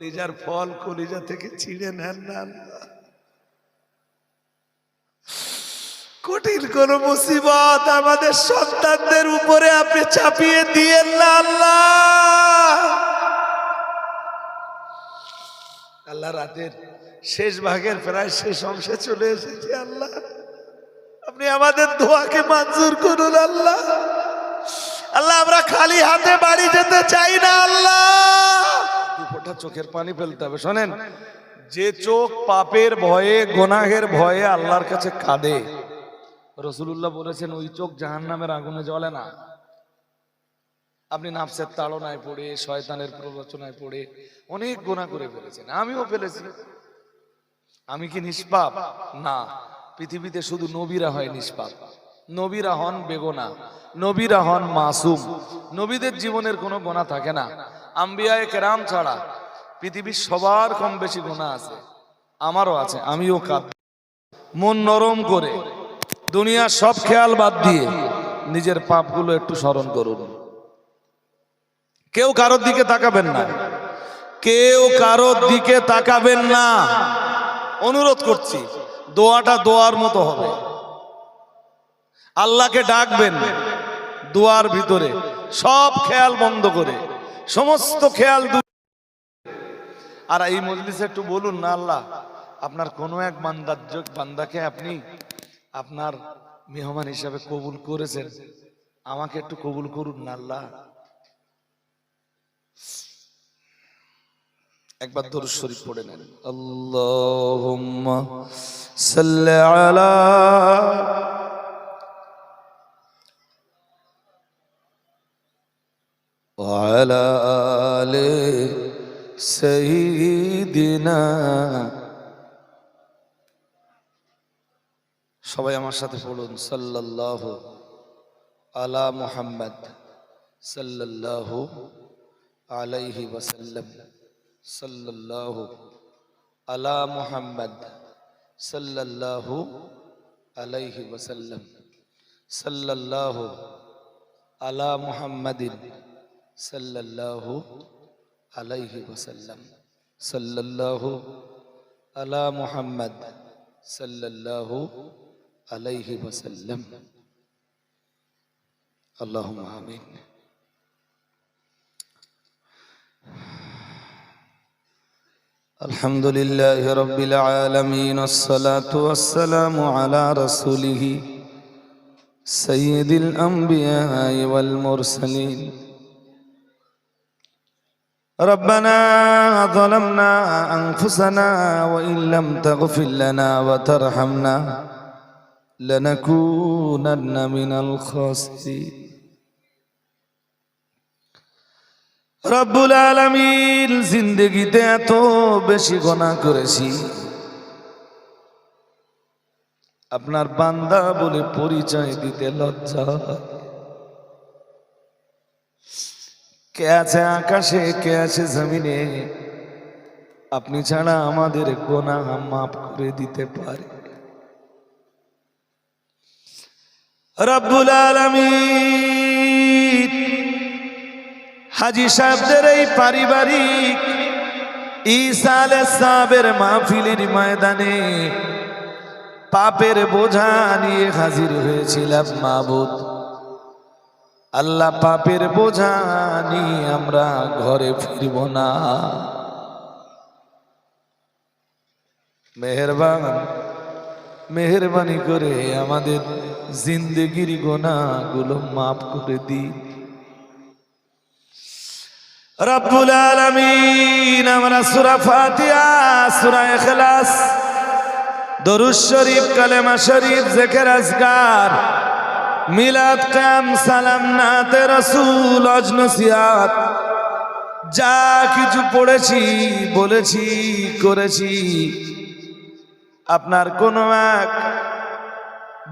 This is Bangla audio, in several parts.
কলিজার ফল কলিজা থেকে ছিঁড়ে নেন না। কঠিন কোন মুসিবত আমাদের সন্তানদের উপরে আপনি চাপিয়ে দিয়েন না আল্লাহ। আল্লাহ রাতের শেষ ভাগের প্রায় শেষ অংশে চলে এসেছে আল্লাহ। আপনি আমাদের দোয়াকে মঞ্জুর করুন আল্লাহ। আল্লাহ, আমরা খালি হাতে বাড়ি যেতে চাই না আল্লাহ। ফোঁটা চোখের পানি ফেলতে হবে, শোনেন। যে চোখ পাপের ভয়ে, গোনাহের ভয়ে আল্লাহর কাছে কাঁদে রসুল্লাহ বলেছেন, ওই চোখ জাহান নামের আগুনে জ্বলে না। আপনি নাফসের তাড়নায় পড়ে, শয়তানের প্ররোচনায় পড়ে অনেক গোনা করে ফেলেছেন। আমিও ফেলেছি। আমি কি নিষ্পাপ? না। পৃথিবীতে শুধু নবীরা হয় নিষ্পাপ। নবীরা হন বেগোনা। নবীরা হন মাসুম। নবীদের জীবনের কোনো গোনা থাকে না। আম্বিয়ায় কেরাম ছাড়া পৃথিবীর সবার কম বেশি গোনা আছে। আমারও আছে, আমিও কাঁদ। মন নরম করে দুনিয়ার সব খেয়াল বাদ দিয়ে নিজের পাপগুলো একটু স্মরণ করুন। কেউ কারোর দিকে তাকাবেন না। কেউ কারোর দিকে তাকাবেন না। অনুরোধ করছি, দোয়াটা দোয়ার মতো হবে। আল্লাহকে ডাকবেন, দোয়ার ভিতরে সব খেয়াল বন্ধ করে সমস্ত খেয়াল আর এই মজলিসে একটু বলুন না আল্লাহ, আপনার কোনো এক বান্দার বান্দাকে আপনি আপনার মেহমান হিসাবে কবুল করেছেন? আমাকে একটু কবুল করুন না আল্লাহ। একবার দরুদ শরীফ পড়ে নেন। সাল্লি আলা وعلى آل سيدنا সবাই আমার সাথে পড়ুন সাল্লাল্লাহু আলা মুহাম্মদ সাল্লাল্লাহু আলাইহি ওয়াসাল্লাম সাল্লাল্লাহু আলা মুহাম্মদ সাল্লাল্লাহু আলাইহি ওয়াসাল্লাম সাল্লাল্লাহু আলা মুহাম্মাদিন صلى الله عليه وسلم. صلى الله على محمد. صلى الله عليه وسلم. اللهم آمين. الحمد لله رب العالمين الصلاة والسلام على رسوله سيد الأنبياء والمرسلين ربنا ظلمنا أنفسنا وإن لم تغفر لنا وترحمنا لنكونن من الخاسرين রব্বুল আলমিন জিন্দগিতে এত বেশি গোনা করেছি আপনার বান্দা বলে পরিচয় দিতে লজ্জা হয়। কে আছে আকাশে, কে আছে জমিনে? আপনি ছাড়া আমাদের গোনা মাফ করে দিতে পারে। রব্বুল আলমিন, হাজি সাহেবদের এই পারিবারিক ঈসাল সাহেবের মাহফিলের ময়দানে পাপের বোঝা নিয়ে হাজির হয়েছিলাম মাবুদ আল্লাহ পাপের বোঝা নিয়ে আমরা ঘরে ফিরব না। মেহরবান, মেহরবানি করে আমাদের জিন্দগির গোনাগুলো মাফ করে দিন রব্বুল আলামিন, আমরা সূরা ফাতিহা, সূরা দরুদ শরীফ, কালেমা শরীফ, জিকির, আজকার মিলাদ কাম সালাম নাতে রাসূল অজনসিয়াত যা কিছু পড়েছি, বলেছি, করেছি। আপনার কোন এক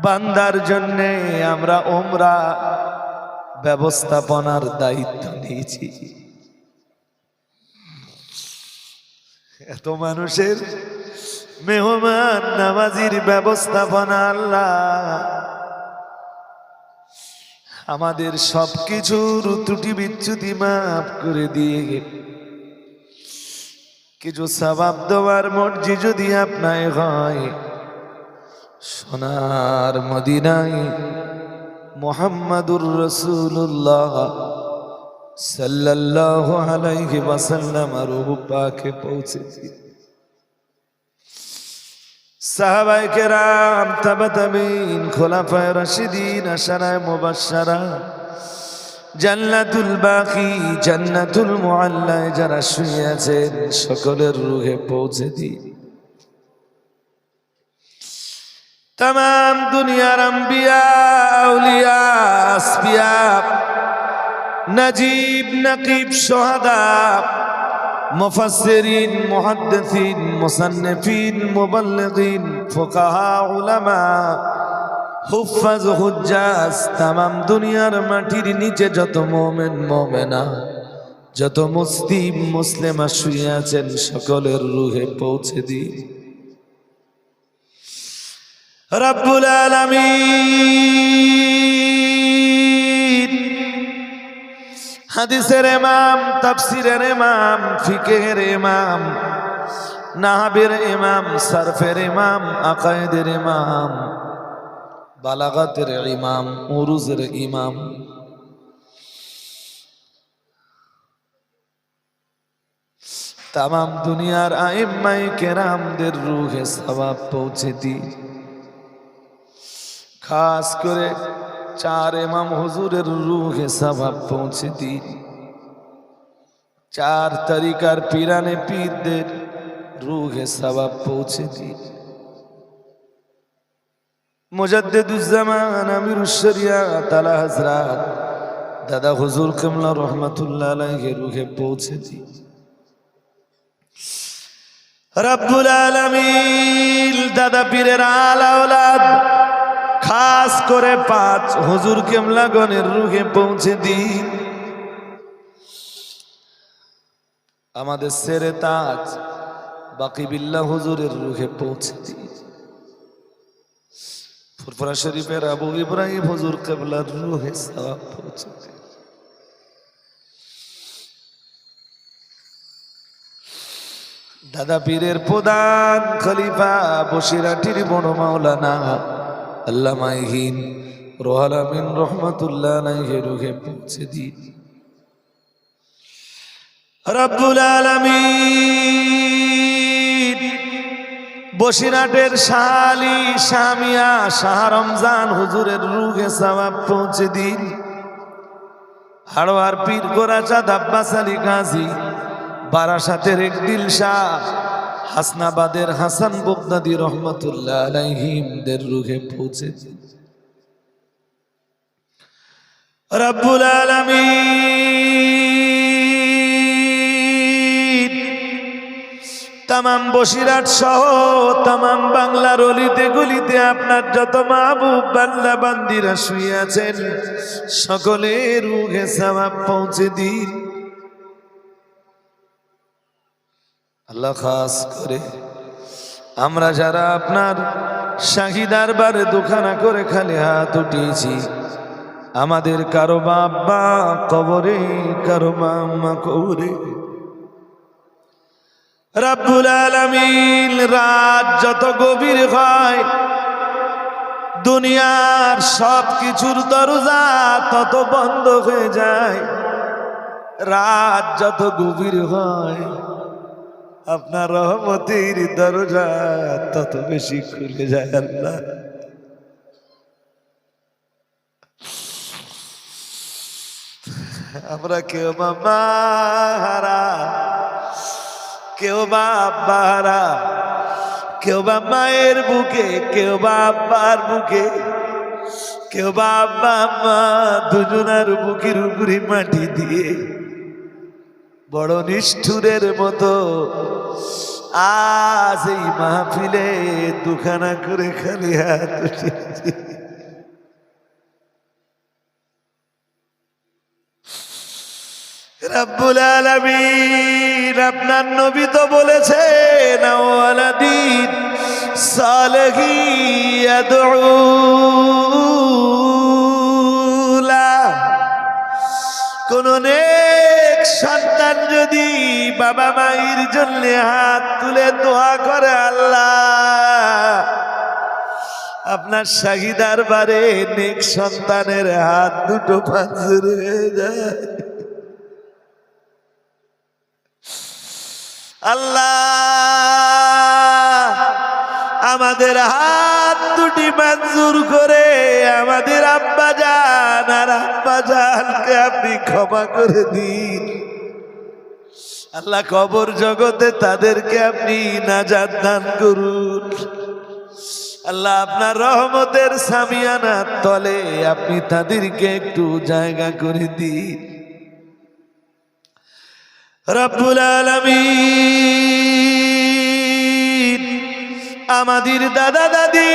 বান্দার জন্যে আমরা ওমরা ব্যবস্থাপনার দায়িত্ব নিয়েছি। এত মানুষের মেহমান, নামাজির ব্যবস্থাপনা আল্লাহ আমাদের সবকিছুর ত্রুটি বিচ্যুতি মাফ করে দিয়ে কিছু সবাব দেওয়ার মর্জি যদি আপনায় হয়, সোনার মদিনায় মোহাম্মদুর রসুল্লাহ সাল্লাল্লাহু আলাইহি ওয়াসাল্লাম রূহ পাকে পৌঁছেছি। সাহাবাই কেরাম, তাবা তাবিন, খোলাফায় রশিদিন, আশারায় মুবাসারা জান্নাতুল বাকি, জান্নাতুল মোয়াল্লায় যারা শুয়ে সকলের রুহে পৌঁছে দিন। তাম দুনিয়ার আম্বিয়া, আউলিয়া আসবিয়া নাজিব, নাকিব, সোহাদা মুফাসসিরিন, মুহাদ্দিসিন, মুসান্নিফিন, মুবাল্লিগিন, ফুকাহা, উলামা হুফাজ হুজ্জাজ তাম দুনিয়ার মাটির নিচে যত মোমেন, মোমেনা, যত মুসলিম, মুসলিমা শুয়ে আছেন, সকলের রুহে পৌঁছে দি রব্বুল আলামিন! হাদিসের ইমাম, তাফসিরের ইমাম, ফিকহের ইমাম, নাহাবের ইমাম, সরফের ইমাম, আকায়েদের ইমাম, বালাগাতের ইমাম, উরুজের ইমাম। তামাম দুনিয়ার আইম্মাই কেরামদের রুহে সবাব পৌঁছে দিই। খাস করে চার এমাম হুজুরের রুহে সবাব পৌঁছে দিন। চার তরিকার পিরানে পীরদের রুহে সবাব পৌঁছে দিন। মুজাদ্দিদুজ্জামান আমিরুশরিয়া তালা হজরত দাদা হুজুর কমলা রহমতুল্লাহ আলাইহি রুহে পৌঁছে দিন। রব্বুল আলামিন, দাদা পীরের আলা খাস করে পাঁচ হুজুর কেমলাগনের রুহে পৌঁছে দিন। আমাদের সেরে তাজ বাকি বিল্লা হুজুরের রুহে পৌঁছে দিন। শরীফের আবু ইব্রাহিম হুজুর কেবলার রুহে সওয়াব পৌঁছে দিন। দাদা পীরের প্রধান খলিফা বসিরাটির বড় মাওলানা আল্লামাইহীন রোহাল আমিন রহমতুল্লাহ নাইহে রুহে পৌঁছে দিন। রব্বুল আলামিন বসিরাটের শালি শামিয়া শাহ রমজান হুজুরের রুহে সওয়াব পৌঁছে দিন। হাড়োয়ার পীর গোরাচাঁদ আব্বাস আলী গাজী, বারাসাতের একদিল শাহ হাসনাবাদের হাসান বুগদাদি রহমতুল্লাহ আলাইহিমদের রুহে পৌঁছে রব্বুল আলামিন। তামাম বসিরাট সহ তামাম বাংলার অলিতে গলিতে আপনার যত মাহবুব বান্দা বান্দিরা শুয়ে আছেন, সকলের রুহে সওয়াব পৌঁছে দিন। আল্লাহ খাস করে। আমরা যারা আপনার শাহিদার বারে দোকানা করে খালি হাত উঠিয়েছি, আমাদের কারও বাবা কবরে, কারও মাম্মা কবরে। রাব্বুল আলামিন রাত যত গভীর হয়, দুনিয়ার সব কিছুর দরজা তত বন্ধ হয়ে যায়। রাত যত গভীর হয় আপনার রহমতির দরজা তত বেশি খুলে যায় আল্লাহ। আমরা কেউ বা মাহারা কেউ বা আব্বাহারা কেউ বা মায়ের বুকে, কেউ বা আব্বার বুকে, কেউ বা আব্বা আম্মা দুজনার বুকের উপরে মাটি দিয়ে বড় নিষ্ঠুরের মতো আজ এই মাহফিলে দুখানা করে খালি হাত উঠিয়েছি রব্বুল আপনার নবী তো বলেছেন, আওয়ালাদিন সালহি ইয়াদউলা কোন নেক সন্তান যদি বাবা মায়ের জন্য হাত তুলে দোয়া করে আল্লাহ, আপনার শাহিদার বারে নেক সন্তানের হাত দুটো পাঁচুর হয়ে যায়। আল্লাহ, আমাদের হাত দুটি মঞ্জুর করে আমাদের আব্বা জান আর আব্বা জানকে আপনি ক্ষমা করে দিন। আল্লাহ কবর জগতে তাদেরকে আপনি নাজাত দান করুন। আল্লাহ আপনার রহমতের সামিয়ানার তলে আপনি তাদেরকে একটু জায়গা করে দিন। আলামিন, আমাদের দাদা দাদি,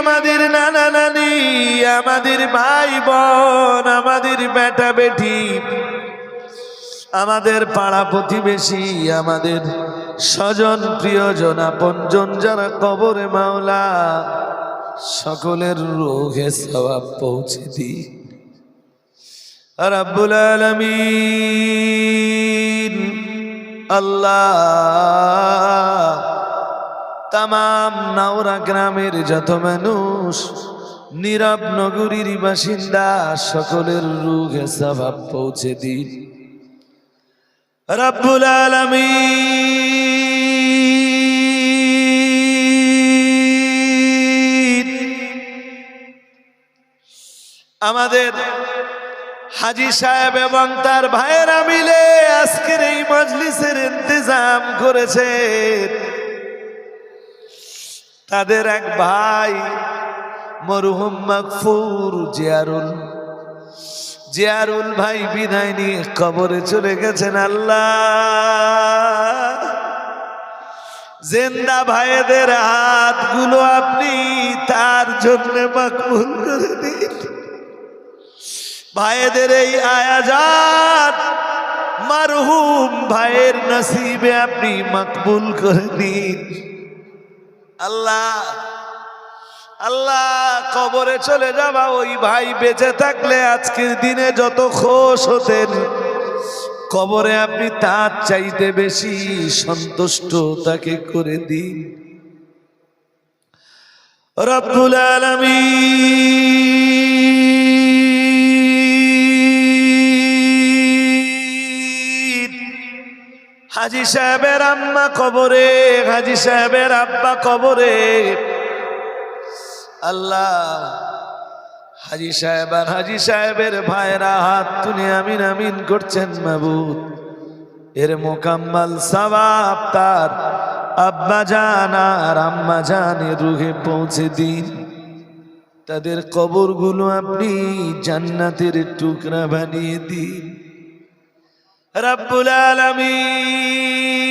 আমাদের নানা নানি, আমাদের ভাই বোন, আমাদের বেটা বেটি আমাদের পাড়া প্রতিবেশী, আমাদের স্বজন, প্রিয়জন, আপনজন যারা কবরে মাওলা, সকলের রোগে সবাব পৌঁছে দিই রব্বুল আলমিন, আল্লাহ তাম নাওরা গ্রামের যত মানুষ, নীরব নগরীর বাসিন্দা, সকলের রোগে স্বভাব পৌঁছে দিন। রব্বুল আলমিন। আমাদের হাজি সাহেব এবং তার ভাইয়েরা মিলে আজকের এই মজলিসের ইন্তজাম করেছে তাদের এক ভাই, মরহুম মকফুর জিয়ারুল জিয়ারুল ভাই বিদায় নিয়ে কবরে চলে গেছেন আল্লাহ। জেন্দা ভাইদের হাতগুলো আপনি তার জন্য মকবুল করে দিন। ভাইদের এই আয়াজাত মারহুম ভাইয়ের নসিবে আপনি মকবুল করে নিন আল্লাহ আল্লাহ, কবরে চলে যাবা, ওই ভাই বেঁচে থাকলে আজকের দিনে যত খোশ হতেন। কবরে আপনি তার চাইতে বেশি সন্তুষ্ট তাকে করে দিন। রব্বুল আলমিন। হাজি সাহেবের আম্মা কবরে, হাজি সাহেবের আব্বা কবরে। আল্লাহ। হাজি সাহেব আর হাজি সাহেবের ভাইরা হাত তুলে আমিন আমিন করছেন মাবুদ। এর মোকাম্মাল সবাব তার আব্বা জান আর আম্মা জানের রুহে পৌঁছে দিন। তাদের কবরগুলো আপনি জান্নাতের টুকরা বানিয়ে দিন। রব্বুল আলামিন।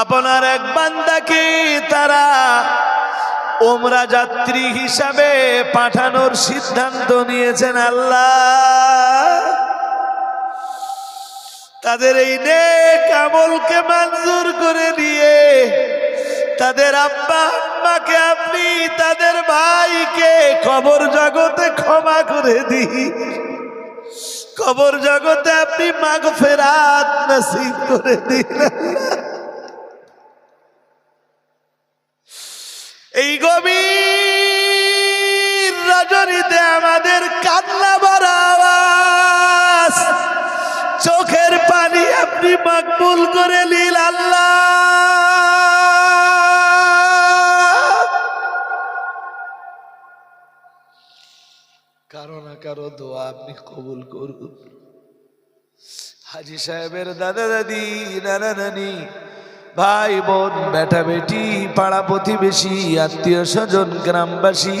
আপনার এক বান্দাকে তারা ওমরা যাত্রী হিসাবে পাঠানোর সিদ্ধান্ত নিয়েছেন আল্লাহ? তাদের এই নেক আমলকে মঞ্জুর করে দিয়ে তাদের আব্বা আম্মাকে আপনি, তাদের ভাইকে কবর জগতে ক্ষমা করে দিই কবর জগতে আপনি মাগ ফেরাত নসিব করে দিন। কারও না কারও দোয়া আপনি কবুল করুন। হাজি সাহেবের দাদা দাদি, নানা নানি, ভাই, বোন, বেটা বেটি, পাড়া প্রতিবেশী, আত্মীয় স্বজন, গ্রামবাসী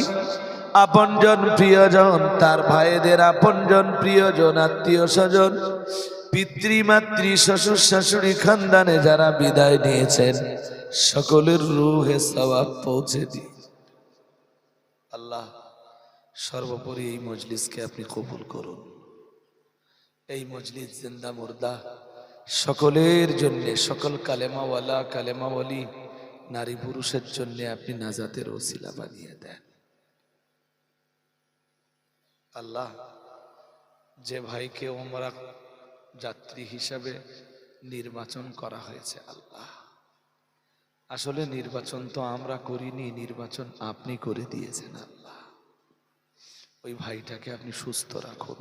আপন আপনজন, প্রিয়জন, তার ভাইদের আপন আপনজন, প্রিয়জন, আত্মীয় স্বজন, পিতৃমাতৃ, শ্বশুর শাশুড়ি, খানদানে যারা বিদায় নিয়েছেন, সকলের রুহে সবাব পৌঁছে আল্লাহ সর্বোপরি এই মজলিসকে আপনি কবুল করুন। এই মজলিস জিন্দা মুর্দা, সকলের জন্যে, সকল কালেমাওয়ালা, কালেমাওয়ালি, নারী পুরুষের জন্য আপনি নাজাতের ওসিলা বানিয়ে দেন। আল্লাহ যে ভাইকে ওমরা যাত্রী হিসাবে নির্বাচন করা হয়েছে, আল্লাহ। আসলে নির্বাচন তো আমরা করিনি, নির্বাচন আপনি করে দিয়েছেন, আল্লাহ। ওই ভাইটাকে আপনি সুস্থ রাখুন।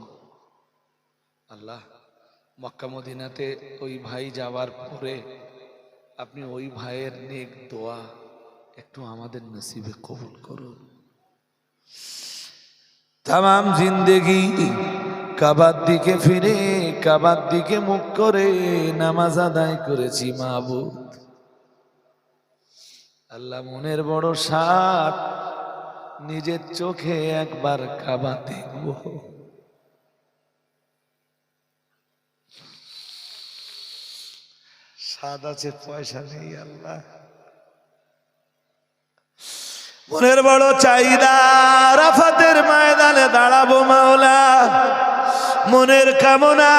আল্লাহ, মক্কা মদিনাতে ওই ভাই যাওয়ার পরে আপনি ওই ভাইয়ের নেক দোয়া একটু আমাদের নসিবে কবুল করুন। তাম জিন্দেগি কাবার দিকে ফিরে, কাবার দিকে মুখ করে নামাজ আদায় করেছি মাহবুব। আল্লাহ মনের বড় সাত নিজের চোখে একবার কাবা দেখব স্বাদ আছে, পয়সা নেই, আল্লাহ। মনের বড় চাহিদা রাফাতের ময়দানে দাঁড়াবো, মাওলা। মনের কামনা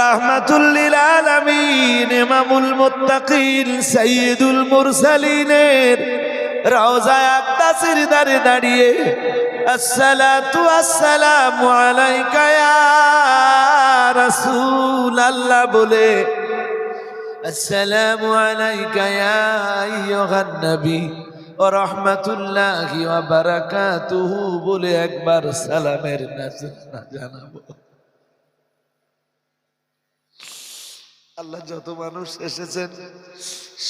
রাহমাতুল্লিল আলামিন, ইমামুল মুত্তাকিন, সাইয়্যিদুল মুরসালিনের রওজায় আকদাসের দাঁড়ে দাঁড়িয়ে, আসসালাতু আসসালামু আলাইকা ইয়া রাসূল আল্লাহ বলে, আসসালামু আলাইকা ইয়া আইয়ুহান নবী ও রহমতুল্লাহি ওয়া বারাকাতুহু বলে একবার সালামের নাজরানা জানাব। আল্লাহ যত মানুষ এসেছেন,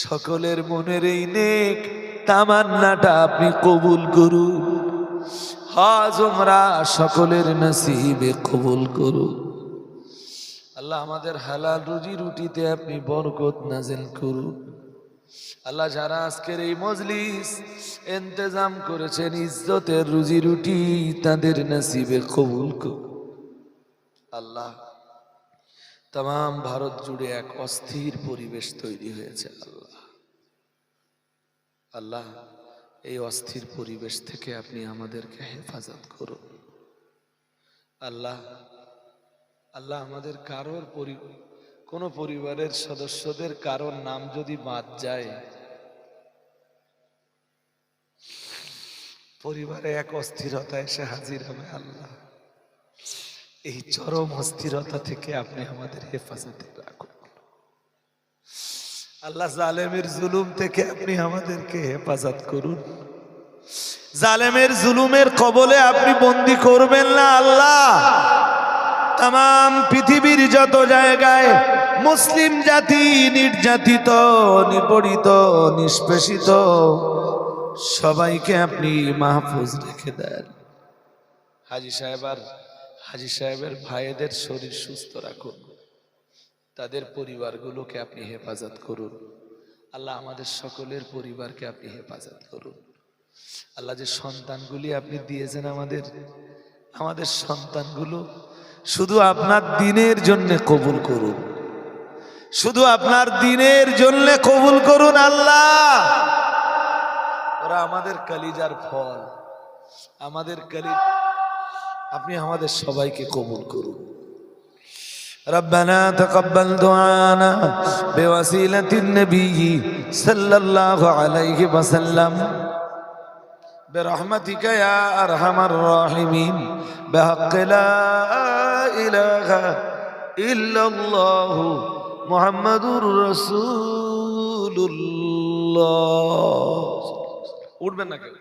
সকলের মনের এই নেক তামান্নাটা আপনি কবুল করুন। হজ ওমরা সকলের নসিবে কবুল করুন। আল্লাহ আমাদের হালাল রুজি রুটিতে আপনি বরকত নাজেল করুন। আল্লাহ যারা আজকের এই মজলিস ইন্তজাম করেছেন ইজ্জতের রুজি রুটি তাদের নসিবে কবুল করুন। আল্লাহ তাম ভারত জুড়ে এক অস্থির পরিবেশ তৈরি হয়েছে আল্লাহ। আল্লাহ, এই অস্থির পরিবেশ থেকে আপনি আমাদেরকে হেফাজত করুন। আল্লাহ আল্লাহ আমাদের কারোর পরি, কোনো পরিবারের সদস্যদের কারোর নাম যদি বাদ যায়, পরিবারে এক অস্থিরতা এসে হাজির হবে আল্লাহ। এই চরম অস্থিরতা থেকে আপনি আমাদের হেফাজতে রাখুন। আল্লাহ জালেমের জুলুম থেকে আপনি আমাদেরকে হেফাজত করুন। জালেমের জুলুমের কবলে আপনি বন্দি করবেন না আল্লাহ। তাম পৃথিবীর যত জায়গায় মুসলিম জাতি, নির্যাতিত, নিপীড়িত, নিষ্পেষিত, সবাইকে আপনি মাহফুজ রেখে দেন। হাজি সাহেব আর হাজি সাহেবের ভাইদের শরীর সুস্থ রাখুন। তাদের পরিবারগুলোকে আপনি হেফাজত করুন। আল্লাহ আমাদের সকলের পরিবারকে আপনি হেফাজত করুন। আল্লাহ যে সন্তানগুলি আপনি দিয়েছেন আমাদের আমাদের সন্তানগুলো শুধু আপনার দিনের জন্য কবুল করুন। শুধু আপনার দিনের জন্য কবুল করুন আল্লাহ। ওরা আমাদের কালিজার ফল, আমাদের কালি আপনি আমাদের সবাইকে কবুল করুন। ربنا تقبل دعانا بوسيلة النبي صلى الله عليه وسلم برحمتك يا أرحم الراحمين بحق لا إله إلا الله محمد رسول الله উঠবেন না কেউ